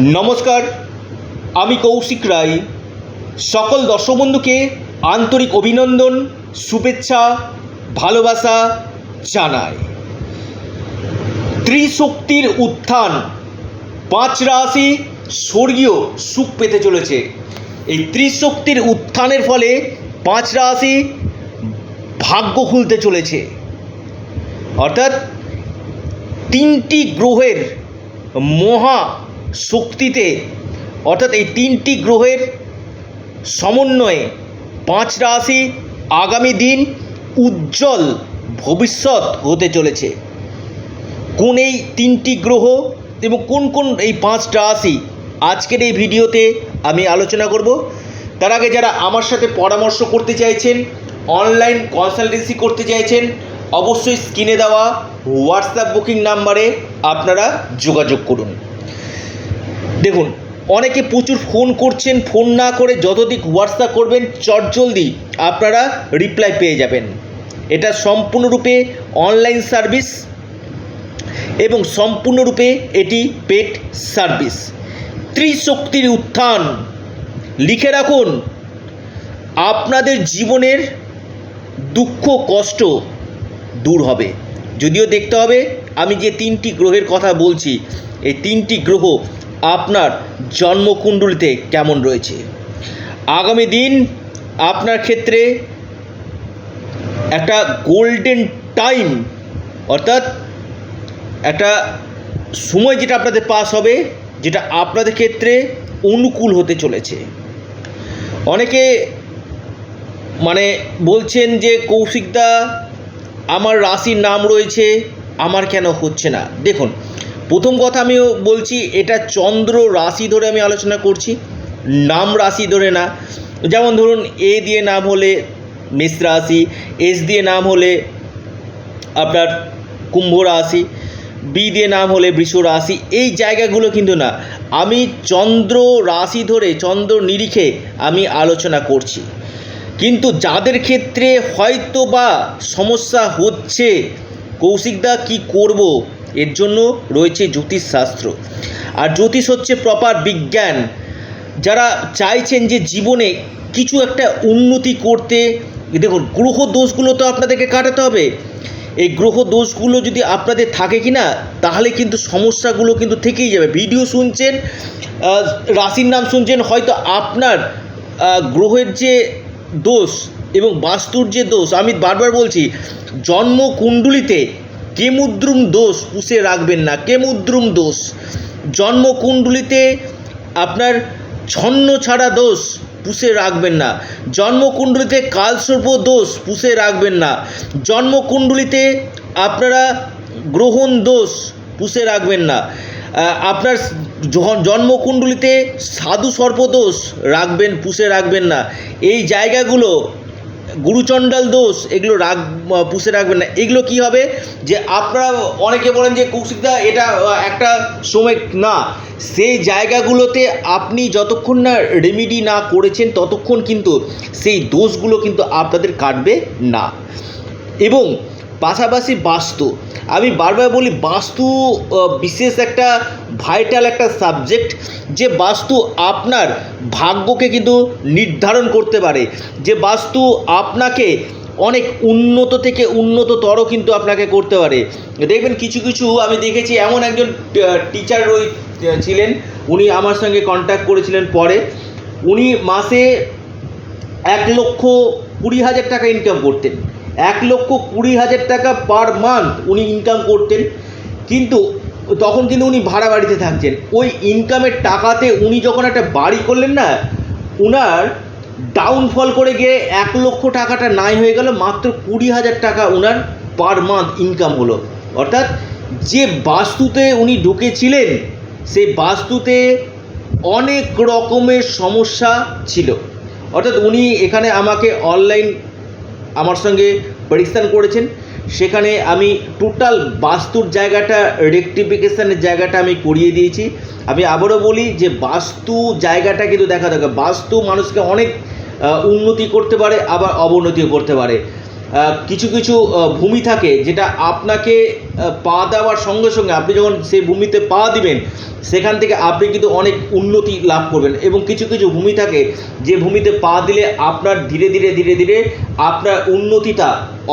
নমস্কার, আমি কৌশিক রায়। সকল দর্শক বন্ধুকে আন্তরিক অভিনন্দন, শুভেচ্ছা, ভালোবাসা জানাই। ত্রিশক্তির উত্থান পাঁচ রাশি স্বর্গীয় সুখ পেতে চলেছে। এই ত্রিশক্তির উত্থানের ফলে পাঁচ রাশি ভাগ্য খুলতে চলেছে। অর্থাৎ তিনটি গ্রহের মহা শক্তিতে, অর্থাৎ এই তিনটি গ্রহের সমন্বয়ে পাঁচ রাশি আগামী দিন উজ্জ্বল ভবিষ্যৎ হতে চলেছে। কোন এই তিনটি গ্রহ এবং কোন কোন এই পাঁচটা রাশি আজকের এই ভিডিওতে আমি আলোচনা করব। তার আগে যারা আমার সাথে পরামর্শ করতে চাইছেন, অনলাইন কনসালটেন্সি করতে চাইছেন, অবশ্যই স্ক্রিনে দেওয়া হোয়াটসঅ্যাপ বুকিং নাম্বারে আপনারা যোগাযোগ করুন। দেখুন, অনেকে প্রচুর ফোন করছেন, ফোন না করে যতদিক হোয়াটসঅ্যাপ করবেন চটজলদি আপনারা রিপ্লাই পেয়ে যাবেন। এটা সম্পূর্ণরূপে অনলাইন সার্ভিস এবং সম্পূর্ণরূপে এটি পেট সার্ভিস ত্রিশক্তির উত্থান, লিখে রাখুন, আপনাদের জীবনের দুঃখ, কষ্ট দূর হবে। যদিও দেখতে হবে, আমি যে তিনটি গ্রহের কথা বলছি, এই তিনটি গ্রহ আপনার জন্মকুণ্ডলিতে কেমন রয়েছে? আগামী দিন আপনার ক্ষেত্রে একটা গোল্ডেন টাইম অর্থাৎ একটা সময় যেটা আপনাদের পাস হবে, যেটা আপনাদের ক্ষেত্রে অনুকূল হতে চলেছে। অনেকে মানে বলছেন যে কৌশিকদা আমার রাশির নাম রয়েছে, আমার কেন হচ্ছে না? দেখুন প্রথম কথা আমি বলছি, এটা চন্দ্র রাশি ধরে আমি আলোচনা করছি, নাম রাশি ধরে না। যেমন ধরুন, এ দিয়ে নাম হলে মেষ রাশি, এস দিয়ে নাম হলে আপনার কুম্ভ রাশি, বি দিয়ে নাম হলে বৃষ রাশি, এই জায়গাগুলো কিন্তু না। আমি চন্দ্র রাশি ধরে, চন্দ্র নিরিখে আমি আলোচনা করছি। কিন্তু যাদের ক্ষেত্রে হয়তো বা সমস্যা হচ্ছে কৌশিকদা কি করব? এর জন্য রয়েছে জ্যোতিষশাস্ত্র। আর জ্যোতিষ হচ্ছে প্রপার বিজ্ঞান। যারা চাইছেন যে জীবনে কিছু একটা উন্নতি করতে দেখুন, গ্রহ দোষগুলো তো আপনাদেরকে কাটাতে হবে। এই গ্রহ দোষগুলো যদি আপনাদের থাকে কি না তাহলে কিন্তু সমস্যাগুলো কিন্তু থেকেই যাবে। ভিডিও শুনছেন রাশির নাম শুনছেন, হয়তো আপনার গ্রহের যে দোষ এবং বাস্তুর যে দোষ, আমি বারবার বলছি, জন্মকুণ্ডলিতে কেমুদ্রুম দোষ পুষে রাখবেন না, কেমুদ্রুম দোষ। জন্মকুণ্ডলিতে আপনার ছন্ন ছাড়া দোষ পুষে রাখবেন না, জন্মকুণ্ডলিতে কালসর্প দোষ পুষে রাখবেন না, জন্মকুণ্ডলিতে আপনারা গ্রহণ দোষ পুষে রাখবেন না আপনার জন্মকুণ্ডলিতে সাধু সর্পদোষ রাখবেন, পুষে রাখবেন না। এই জায়গাগুলো গুরুচণ্ডাল দোষ, এগুলো রাগ পুষে রাখবেন না। এগুলো কি হবে? যে আপনারা অনেকে বলেন যে, কৌশিকদা, এটা একটা সময়, না। সেই জায়গাগুলোতে আপনি যতক্ষণ না রেমিডি না করেছেন, ততক্ষণ কিন্তু সেই দোষগুলো কিন্তু আপনাদের কাটবে না। এবং পাশাপাশি বাস্তু। আমি বারবার বলি বাস্তু বিশেষ একটা ভাইটাল একটা সাবজেক্ট যে বাস্তু আপনার ভাগ্যকে কিন্তু নির্ধারণ করতে পারে। যে বাস্তু আপনাকে অনেক উন্নত থেকে উন্নততর কিন্তু আপনাকে করতে পারে। দেখবেন কিছু কিছু আমি দেখেছি এমন একজন টিচার ওই ছিলেন। উনি আমার সঙ্গে কন্ট্যাক্ট করেছিলেন পরে। উনি মাসে এক লক্ষ কুড়ি হাজার টাকা ইনকাম করতেন। এক লক্ষ কুড়ি হাজার টাকা পার মান্থ উনি ইনকাম করতেন। কিন্তু তখন কিন্তু উনি ভাড়া বাড়িতে থাকছেন ওই ইনকামের টাকাতে উনি যখন একটা বাড়ি করলেন না, উনার ডাউনফল করে গিয়ে এক লক্ষ টাকাটা নাই হয়ে গেল, মাত্র কুড়ি হাজার টাকা উনার পার মান্থ ইনকাম হলো। অর্থাৎ যে বাস্তুতে উনি ঢুকেছিলেন, সেই বাস্তুতে অনেক রকমের সমস্যা ছিল। অর্থাৎ উনি এখানে আমাকে অনলাইন আমার সঙ্গে পরীক্ষণ করেছেন। সেখানে আমি টোটাল বাস্তুর জায়গাটা রেকটিফিকেশানের জায়গাটা আমি করিয়ে দিয়েছি। আমি আবারও বলি যে বাস্তু জায়গাটা কিন্তু দেখা দরকার। বাস্তু মানুষকে অনেক উন্নতি করতে পারে, আবার অবনতিও করতে পারে। কিছু কিছু ভূমি থাকে যেটা আপনাকে পা দেওয়ার সঙ্গে সঙ্গে আপনি যখন সেই ভূমিতে পা দিবেন, সেখান থেকে আপনি কিন্তু অনেক উন্নতি লাভ করবেন। এবং কিছু কিছু ভূমি থাকে যে ভূমিতে পা দিলে আপনার ধীরে ধীরে ধীরে ধীরে আপনার উন্নতিটা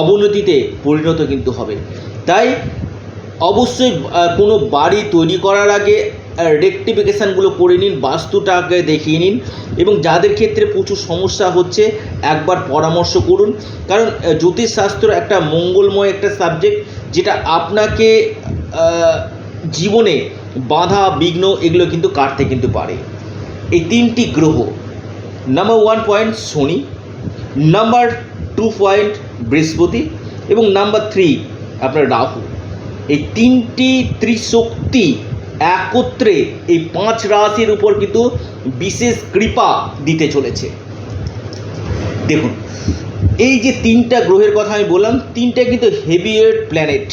অবনতিতে পরিণত কিন্তু হবে। তাই অবশ্যই কোনো বাড়ি তৈরি করার আগে রেকটিফিকেশানগুলো করে নিন, বাস্তুটাকে দেখিয়ে নিন এবং যাদের ক্ষেত্রে প্রচুর সমস্যা হচ্ছে, একবার পরামর্শ করুন। কারণ জ্যোতিষশাস্ত্র একটা মঙ্গলময় একটা সাবজেক্ট যেটা আপনাকে জীবনে বাধা, বিঘ্ন এগুলো কিন্তু কাটতে কিন্তু পারে। এই তিনটি গ্রহ নাম্বার ওয়ান পয়েন্ট শনি নাম্বার টু পয়েন্ট বৃহস্পতি এবং নাম্বার থ্রি আপনার রাহু। এই তিনটি ত্রিশক্তি একত্রে এই পাঁচ রাশির উপর কিন্তু বিশেষ কৃপা দিতে চলেছে। দেখুন, এই যে তিনটা গ্রহের কথা আমি বললাম, তিনটা কিন্তু হেভিওয়েট প্ল্যানেট।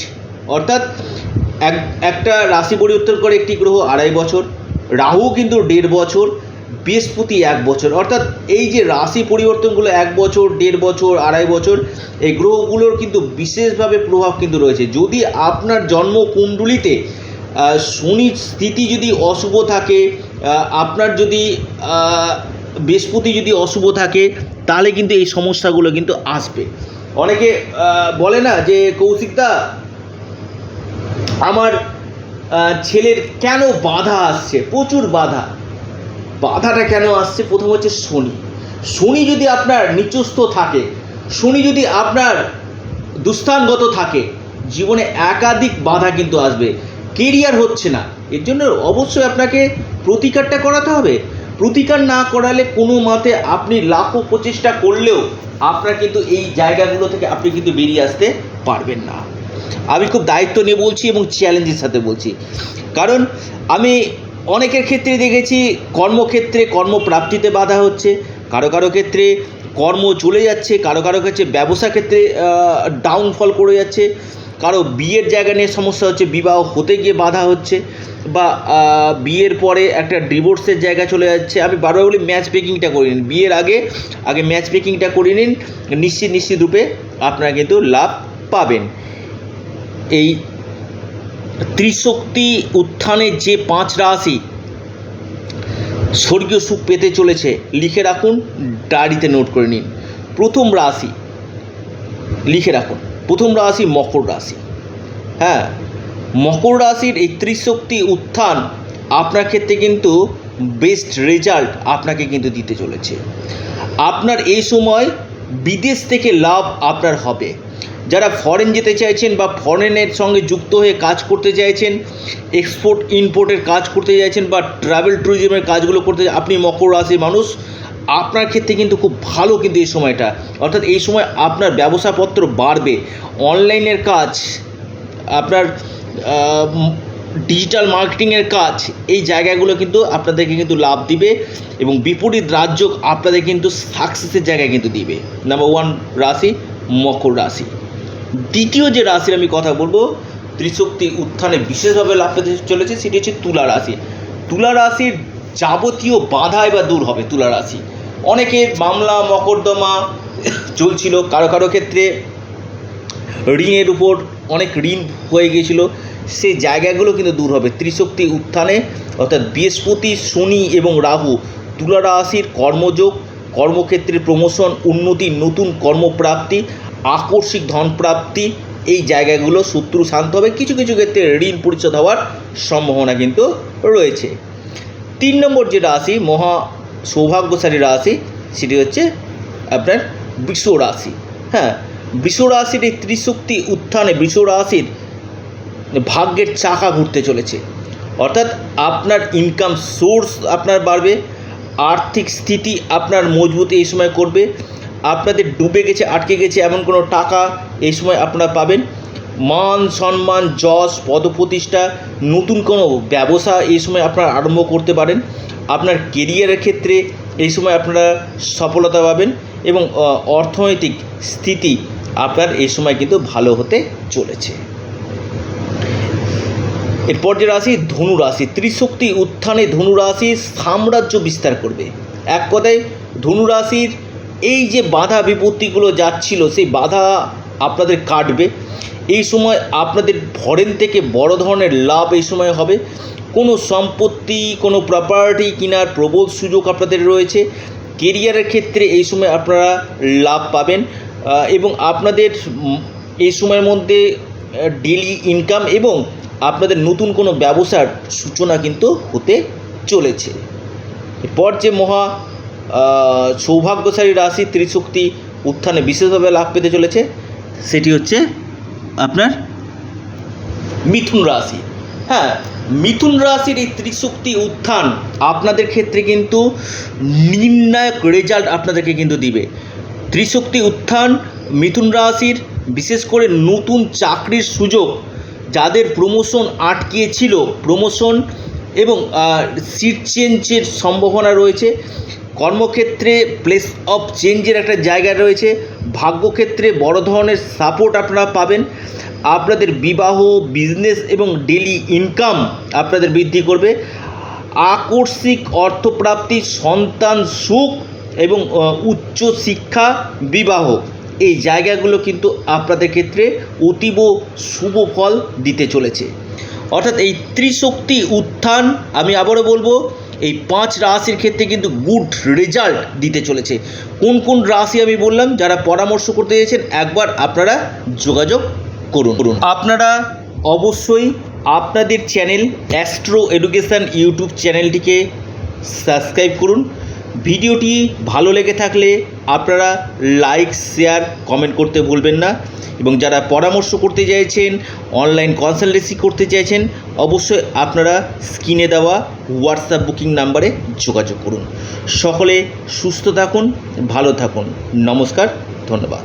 অর্থাৎ এক, একটা রাশি পরিবর্তন করে একটি গ্রহ আড়াই বছর, রাহু কিন্তু দেড় বছর, বৃহস্পতি এক বছর। অর্থাৎ এই যে রাশি পরিবর্তনগুলো এক বছর, দেড় বছর, আড়াই বছর, এই গ্রহগুলোর কিন্তু বিশেষভাবে প্রভাব কিন্তু রয়েছে। যদি আপনার জন্মকুণ্ডলিতে শনির স্থিতি যদি অশুভ থাকে আপনার যদি বৃহস্পতি যদি অশুভ থাকে, তাহলে কিন্তু এই সমস্যাগুলো কিন্তু আসবে। অনেকে বলে না যে কৌশিকদা আমার ছেলের কেন বাধা আসছে? প্রচুর বাধা। বাধাটা কেন আসছে? প্রথম হচ্ছে শনি। শনি যদি আপনার নিচস্থ থাকে, শনি যদি আপনার দুস্থানগত থাকে, জীবনে একাধিক বাধা কিন্তু আসবে। কেরিয়ার হচ্ছে না। এর জন্য অবশ্যই আপনাকে প্রতিকারটা করাতে হবে। প্রতিকার না করালে কোনো মতে আপনি লাখো প্রচেষ্টা করলেও আপনার কিন্তু এই জায়গাগুলো থেকে আপনি কিন্তু বেরিয়ে আসতে পারবেন না। আমি খুব দায়িত্ব নিয়ে বলছি এবং চ্যালেঞ্জের সাথে বলছি। কারণ আমি অনেকের ক্ষেত্রে দেখেছি, কর্মক্ষেত্রে কর্মপ্রাপ্তিতে বাধা হচ্ছে, কারও কারও ক্ষেত্রে কর্ম চলে যাচ্ছে, কারও কারও ক্ষেত্রে ব্যবসা ক্ষেত্রে ডাউনফল করে যাচ্ছে। কারও বিয়ের জায়গা নিয়ে সমস্যা হচ্ছে, বিবাহ হতে গিয়ে বাধা হচ্ছে বা বিয়ের পরে একটা ডিভোর্সের জায়গা চলে যাচ্ছে। আমি বারবার বলি ম্যাচ মেকিংটা করে নিন। বিয়ের আগে আগে ম্যাচ মেকিংটা করে নিন। নিশ্চিত নিশ্চিত রূপে আপনারা কিন্তু লাভ পাবেন। এই ত্রিশক্তি উত্থানের যে পাঁচ রাশি স্বর্গীয় সুখ পেতে চলেছে, লিখে রাখুন, ডায়েরিতে নোট করে নিন। প্রথম রাশি, লিখে রাখুন। প্রথম রাশি মকর রাশি। হ্যাঁ মকর রাশির এই ত্রিশক্তি উত্থান আপনার ক্ষেত্রে কিন্তু বেস্ট রেজাল্ট আপনাকে কিন্তু দিতে চলেছে। আপনার এই সময় বিদেশ থেকে লাভ আপনার হবে। যারা ফরেন যেতে চাইছেন বা ফরেনের সঙ্গে যুক্ত হয়ে কাজ করতে চাইছেন এক্সপোর্ট ইম্পোর্টের কাজ করতে চাইছেন বা ট্রাভেল ট্যুরিজমের কাজগুলো করতে আপনি মকর রাশির মানুষ আপনার ক্ষেত্রে কিন্তু খুব ভালো কিন্তু এই সময়টা। অর্থাৎ এই সময় আপনার ব্যবসাপত্র বাড়বে। অনলাইনের কাজ, আপনার ডিজিটাল মার্কেটিংয়ের কাজ, এই জায়গাগুলো কিন্তু আপনাদেরকে কিন্তু লাভ দিবে এবং বিপরীত রাজ্য আপনাদের কিন্তু সাকসেসের জায়গায় কিন্তু দিবে। নাম্বার ওয়ান রাশি, মকর রাশি। দ্বিতীয় যে রাশির আমি কথা বলব, ত্রিশক্তি উত্থানে বিশেষভাবে লাভ পেতে চলেছে, সেটি হচ্ছে তুলা রাশি। তুলা রাশির যাবতীয় বাধা এবার দূর হবে, তুলা রাশি। অনেকের মামলা, মকদ্দমা চলছিল। কারও কারও ক্ষেত্রে ঋণের উপর অনেক ঋণ হয়ে গিয়েছিল। সেই জায়গাগুলো কিন্তু দূর হবে। ত্রিশক্তি উত্থানে, অর্থাৎ বৃহস্পতি, শনি এবং রাহু তুলা রাশির কর্মযোগ, কর্মক্ষেত্রে প্রমোশন, উন্নতি, নতুন কর্মপ্রাপ্তি, আকস্মিক ধনপ্রাপ্তি, এই জায়গাগুলো শত্রু শান্ত হবে। কিছু কিছু ক্ষেত্রে ঋণ পরিশোধ হওয়ার সম্ভাবনা কিন্তু রয়েছে। তিন নম্বর যে রাশি, মহা সৌভাগ্যশালী রাশি, সেটি হচ্ছে আপনার বৃষ রাশি। হ্যাঁ বৃষ রাশির এই ত্রিশক্তি উত্থানে বৃষ রাশির ভাগ্যের চাকা ঘুরতে চলেছে। অর্থাৎ আপনার ইনকাম সোর্স আপনার বাড়বে, আর্থিক স্থিতি আপনার মজবুত এই সময় করবে, আপনাদের ডুবে গেছে, আটকে গেছে এমন কোনো টাকা এই সময় আপনারা পাবেন। মান সম্মান, যশ, পদপ্রতিষ্ঠা, নতুন কোনো ব্যবসা এই সময় আপনারা আরম্ভ করতে পারেন। আপনার কেরিয়ারের ক্ষেত্রে এই সময় আপনারা সফলতা পাবেন এবং অর্থনৈতিক স্থিতি আপনার এই সময় কিন্তু ভালো হতে চলেছে। এরপর যে রাশি, ধনু রাশি, ত্রিশক্তি উত্থানে ধনু রাশি সাম্রাজ্য বিস্তার করবে। এক কথায়, ধনু রাশির এই যে বাধা বিপত্তিগুলো যাচ্ছিল, সেই বাধা আপনাদের কাটবে। এই সময় আপনাদের ভরেন থেকে বড় ধরনের লাভ এই সময় হবে। কোনো সম্পত্তি, কোনো প্রপার্টি কেনার প্রবল সুযোগ আপনাদের রয়েছে। কেরিয়ারের ক্ষেত্রে এই সময় আপনারা লাভ পাবেন এবং আপনাদের এই সময়ের মধ্যে ডেলি ইনকাম এবং আপনাদের নতুন কোনো ব্যবসার সূচনা কিন্তু হতে চলেছে। এরপর যে মহা সৌভাগ্যশালী রাশি ত্রিশক্তি উত্থানে বিশেষভাবে লাভ পেতে চলেছে, সেটি হচ্ছে আপনার মিথুন রাশি। হ্যাঁ মিথুন রাশির এই ত্রিশক্তি উত্থান আপনাদের ক্ষেত্রে কিন্তু নির্ণায়ক রেজাল্ট আপনাদেরকে কিন্তু দিবে। ত্রিশক্তি উত্থান মিথুন রাশির, বিশেষ করে নতুন চাকরির সুযোগ, যাদের প্রমোশন আটকে ছিল প্রমোশন এবং সিট চেঞ্জের সম্ভাবনা রয়েছে। কর্মক্ষেত্রে প্লেস অফ চেঞ্জের একটা জায়গা রয়েছে। ভাগ্যক্ষেত্রে বড় ধরনের সাপোর্ট আপনারা পাবেন। আপনাদের বিবাহ বিজনেস এবং ডেলি ইনকাম আপনাদের বৃদ্ধি করবে। আকস্মিক অর্থপ্রাপ্তি, সন্তান সুখ এবং উচ্চ শিক্ষা, বিবাহ। এই জায়গাগুলো কিন্তু আপনাদের ক্ষেত্রে অতীব শুভ ফল দিতে চলেছে। অর্থাৎ এই ত্রিশক্তি উত্থান আমি আবারও বলব এই পাঁচ রাশির ক্ষেত্রে কিন্তু গুড রেজাল্ট দিতে চলেছে। কোন কোন রাশি আমি বললাম, যারা পরামর্শ করতে চেয়েছেন, একবার আপনারা যোগাযোগ করুন। করুন। আপনারা অবশ্যই আপনাদের চ্যানেল অ্যাস্ট্রো এডুকেশান ইউটিউব চ্যানেলটিকে সাবস্ক্রাইব করুন। ভিডিওটি ভালো লেগে থাকলে আপনারা লাইক, শেয়ার, কমেন্ট করতে ভুলবেন না। এবং যারা পরামর্শ করতে চাইছেন, অনলাইন কনসালটেন্সি করতে চাইছেন, অবশ্যই আপনারা স্ক্রিনে দেওয়া হোয়াটসঅ্যাপ বুকিং নাম্বারে যোগাযোগ করুন। সকলে সুস্থ থাকুন, ভালো থাকুন। নমস্কার, ধন্যবাদ।